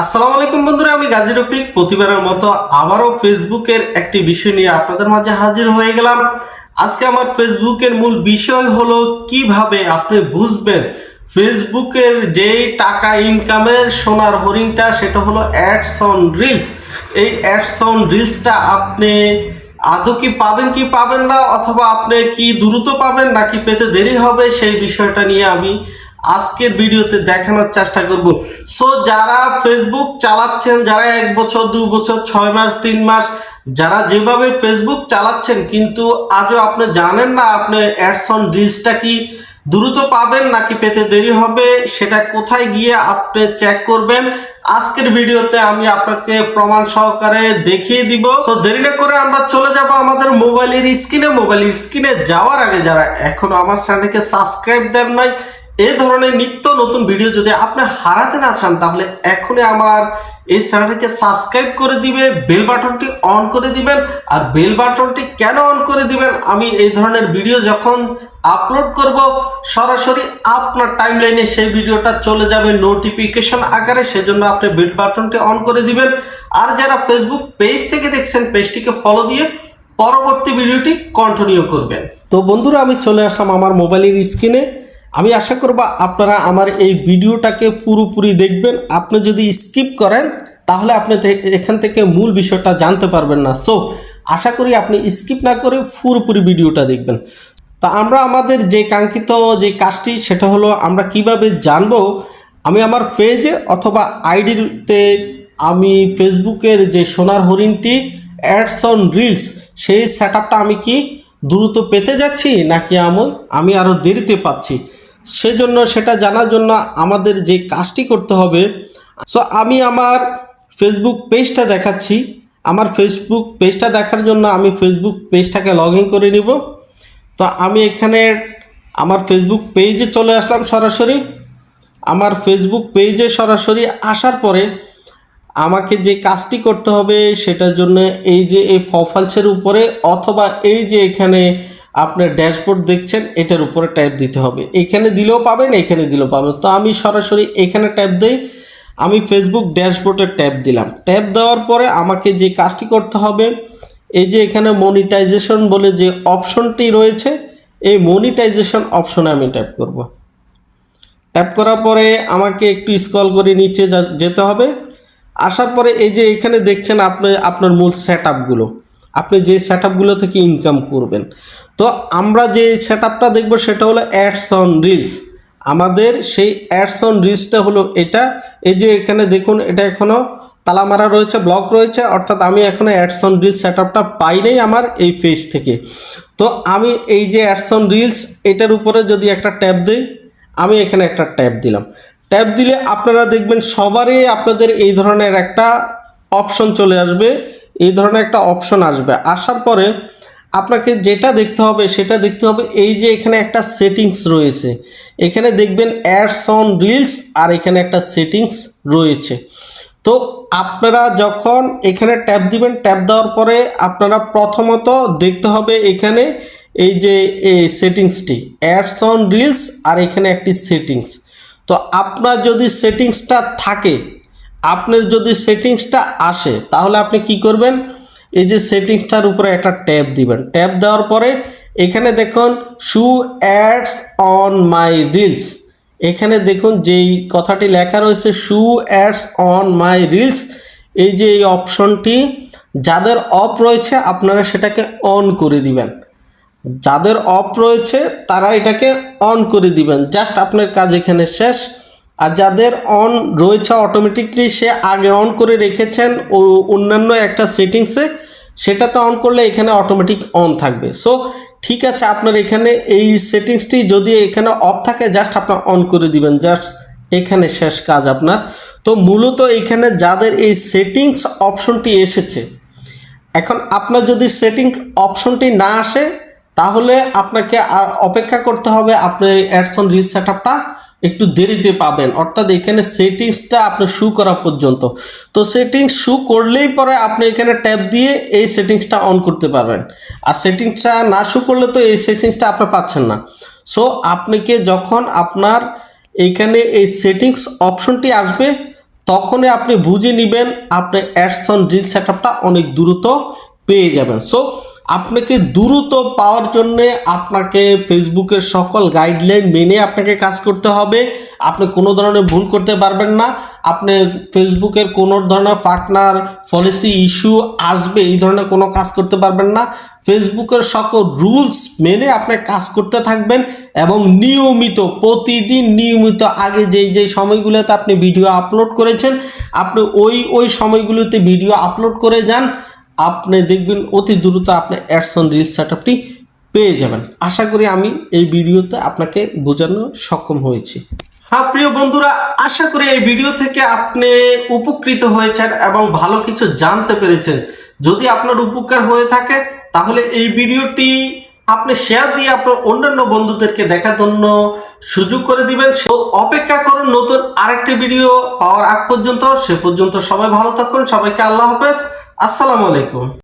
আসসালামু আলাইকুম বন্ধুরা, আমি গাজী রফিক। প্রতিবারের মতো আবারও ফেসবুকের একটি বিষয় নিয়ে আপনাদের মাঝে হাজির হয়ে গেলাম। আজকে আমার ফেসবুকের মূল বিষয় হলো কীভাবে আপনি বুঝবেন ফেসবুকের যে টাকা ইনকামের সোনার হরিণটা, সেটা হলো অ্যাডস অন রিলস। এই অ্যাডস অন রিলসটা আপনি আদৌ কি পাবেন কি পাবেন না, অথবা আপনি কি দ্রুত পাবেন নাকি পেতে দেরি হবে, সেই বিষয়টা নিয়ে আমি আজকের ভিডিওতে দেখানোর চেষ্টা করব। সো যারা ফেসবুক চালাচ্ছেন, যারা এক বছর, দু বছর, ছয় মাস, তিন মাস, যারা যেভাবে ফেসবুক চালাচ্ছেন, কিন্তু আজও আপনি জানেন না আপনি অ্যাডস অন রিলসটা কি দ্রুত পাবেন নাকি পেতে দেরি হবে, সেটা কোথায় গিয়ে আপনি চেক করবেন, আজকের ভিডিওতে আমি আপনাকে প্রমাণ সহকারে দেখিয়ে দিব। তো দেরি না করে আমরা চলে যাব আমাদের মোবাইলের স্ক্রিনে মোবাইলের স্ক্রিনে যাওয়ার আগে যারা এখনও আমার চ্যানেলকে সাবস্ক্রাইব দেন নাই এই ধরনের নিত্য নতুন ভিডিও যদি আপনি হারাতে না চান, তাহলে এখনই আমার এই চ্যানেলটিকে সাবস্ক্রাইব করে দিবে বেল বাটনটি অন করে দিবেন। আর বেল বাটনটি কেন অন করে দিবেন? আমি এই ধরনের ভিডিও যখন আপলোড করব, সরাসরি আপনার টাইমলাইনে সেই ভিডিওটা চলে যাবে নোটিফিকেশন আকারে। সেজন্য আপনি বেল বাটনটি অন করে দিবেন। আর যারা ফেসবুক পেজ থেকে দেখছেন পেজটিকে ফলো দিয়ে পরবর্তী ভিডিওটি কন্টিনিউ করবেন। তো বন্ধুরা, আমি চলে আসলাম আমার মোবাইলের স্ক্রিনে আমি আশা করব আপনারা আমার এই ভিডিওটাকে পুরোপুরি দেখবেন। আপনি যদি স্কিপ করেন, তাহলে আপনি এখান থেকে মূল বিষয়টা জানতে পারবেন না। সো আশা করি আপনি স্কিপ না করে পুরোপুরি ভিডিওটা দেখবেন। তা আমরা আমাদের যে কাঙ্ক্ষিত যে কাজটি, সেটা হলো আমরা কীভাবে জানব, আমি আমার পেজে অথবা আইডিতে আমি ফেসবুকের যে সোনার হরিণটি অ্যাডস অন রিলস সেই সেট আমি কি দ্রুত পেতে যাচ্ছি, নাকি আমি আমি আরও দেরিতে পাচ্ছি? সেজন্য সেটা জানার জন্য আমাদের যে কাজটি করতে হবে। সো আমি আমার ফেসবুক পেজটা দেখাচ্ছি। আমার ফেসবুক পেজটা দেখার জন্য আমি ফেসবুক পেজটাকে লগ করে নিব। তো আমি এখানে আমার ফেসবুক পেজে চলে আসলাম সরাসরি। আমার ফেসবুক পেজে সরাসরি আসার পরে আমাকে যে কাজটি করতে হবে সেটার জন্য এই যে এই প্রোফাইলসের উপরে অথবা এই যে এখানে আপনার ড্যাশবোর্ড দেখছেন, এটার উপরে ট্যাপ দিতে হবে। এখানে দিলেও পাবেন, এখানে দিলেও পাবেন। তো আমি সরাসরি এখানে ট্যাপ দিই। আমি ফেসবুক ড্যাশবোর্ডে ট্যাপ দিলাম। ট্যাপ দেওয়ার পরে আমাকে যে কাজটি করতে হবে, এই যে এখানে মনিটাইজেশন বলে যে অপশনটি রয়েছে, এই মনিটাইজেশন অপশনে আমি ট্যাপ করব। ট্যাপ করার পরে আমাকে একটু স্ক্রল করে নিচে যেতে হবে। আসার পরে এই যে এখানে দেখছেন আপনি, আপনার মূল সেট আপগুলো আপনি যে সেট আপগুলো থেকে ইনকাম করবেন। তো আমরা যে সেট আপটা দেখব সেটা হলো অ্যাডস অন রিলস আমাদের সেই অ্যাডস অন রিলসটা হলো এটা। এই যে এখানে দেখুন, এটা এখনও তালা মারা রয়েছে ব্লক রয়েছে, অর্থাৎ আমি এখনও অ্যাডস অন রিলস সেট আপটা পাই নাই আমার এই পেজ থেকে। তো আমি এই যে অ্যাডস অন রিলস এটার উপরে যদি একটা ট্যাপ দিই, আমি এখানে একটা ট্যাব দিলাম। ট্যাব দিলে আপনারা দেখবেন সবারই আপনাদের এই ধরনের একটা অপশন চলে আসবে। এই ধরনের একটা অপশন আসবে। আসার পরে আপনাকে যেটা দেখতে হবে, সেটা দেখতে হবে এই যে এখানে একটা সেটিংস রয়েছে। এখানে দেখবেন অ্যাডস অন রিলস আর এখানে একটা সেটিংস রয়েছে। তো আপনারা যখন এখানে ট্যাপ দিবেন ট্যাপ দেওয়ার পরে আপনারা প্রথমত দেখতে হবে এখানে এই যে এই সেটিংসটি অ্যাডস অন রিলস আর এখানে একটি সেটিংস তো আপনার যদি সেটিংসটা থাকে আপনার যদি সেটিংসটা আসে, তাহলে আপনি কি করবেন? এই যে সেটিংসটার উপরে একটা ট্যাব দিবেন। ট্যাব দেওয়ার পরে এখানে দেখুন show ads on my reels এখানে দেখুন, যেই কথাটি লেখা রয়েছে show ads on my reels এই যে এই অপশনটি, যাদের অফ রয়েছে, আপনারা সেটাকে অন করে দিবেন। যাদের অফ রয়েছে, তারা এটাকে অন করে দিবেন। জাস্ট আপনার কাজ এখানে শেষ। আর যাদের অন রয়েছে অটোমেটিকলি সে আগে অন করে রেখেছেন ও অন্যান্য একটা সেটিংসে সেটাতে অন করলে এখানে অটোমেটিক অন থাকবে। সো ঠিক আছে, আপনার এখানে এই সেটিংসটি যদি এখানে অফ থাকে জাস্ট আপনার অন করে দিবেন জাস্ট এখানে শেষ কাজ আপনার। তো মূলত এখানে যাদের এই সেটিংস অপশনটি এসেছে, এখন আপনার যদি সেটিং অপশনটি না আসে, তাহলে আপনাকে আর অপেক্ষা করতে হবে আপনি অ্যাডসন রিল সেট একটু দেরিতে পাবেন। অর্থাৎ এখানে সেটিংসটা আপনি শু করা পর্যন্ত। তো সেটিংস শু করলেই পরে আপনি এখানে ট্যাপ দিয়ে এই সেটিংসটা অন করতে পারবেন। আর সেটিংসটা না শু করলে তো এই সেটিংসটা আপনি পাচ্ছেন না। সো আপনাকে যখন আপনার এইখানে এই সেটিংস অপশনটি আসবে, তখনই আপনি বুঝে নেবেন আপনি অ্যাডস অন রিল সেট অনেক দ্রুত পেয়ে যাবেন। সো আপনাকে দ্রুত পাওয়ার জন্যে আপনাকে ফেসবুকের সকল গাইডলাইন মেনে আপনাকে কাজ করতে হবে। আপনি কোনো ধরনের ভুল করতে পারবেন না। আপনি ফেসবুকের কোনো ধরনের পার্টনার পলিসি ইস্যু আসবে, এই ধরনের কোনো কাজ করতে পারবেন না। ফেসবুকের সকল রুলস মেনে আপনি কাজ করতে থাকবেন এবং নিয়মিত, প্রতিদিন নিয়মিত আগে যেই যেই সময়গুলোতে আপনি ভিডিও আপলোড করেছেন, আপনি ওই ওই সময়গুলোতে ভিডিও আপলোড করে যান। আপনি দেখবেন অতি দ্রুত আপনি অ্যাডসন রিল সেট পেয়ে যাবেন। আশা করি আমি এই ভিডিওতে আপনাকে বোঝানো সক্ষম হয়েছি। হ্যাঁ প্রিয় বন্ধুরা, আশা করি এই ভিডিও থেকে আপনি উপকৃত হয়েছেন এবং ভালো কিছু জানতে পেরেছেন। যদি আপনার উপকার হয়ে থাকে, তাহলে এই ভিডিওটি আপনি শেয়ার দিয়ে আপনার অন্যান্য বন্ধুদেরকে দেখার জন্য সুযোগ করে দিবেন। তো অপেক্ষা করুন, নতুন আরেকটি ভিডিও পাওয়ার আগ পর্যন্ত। সে পর্যন্ত সবাই ভালো থাকুন, সবাইকে আল্লাহ হাফেজ। আসসালামু আলাইকুম।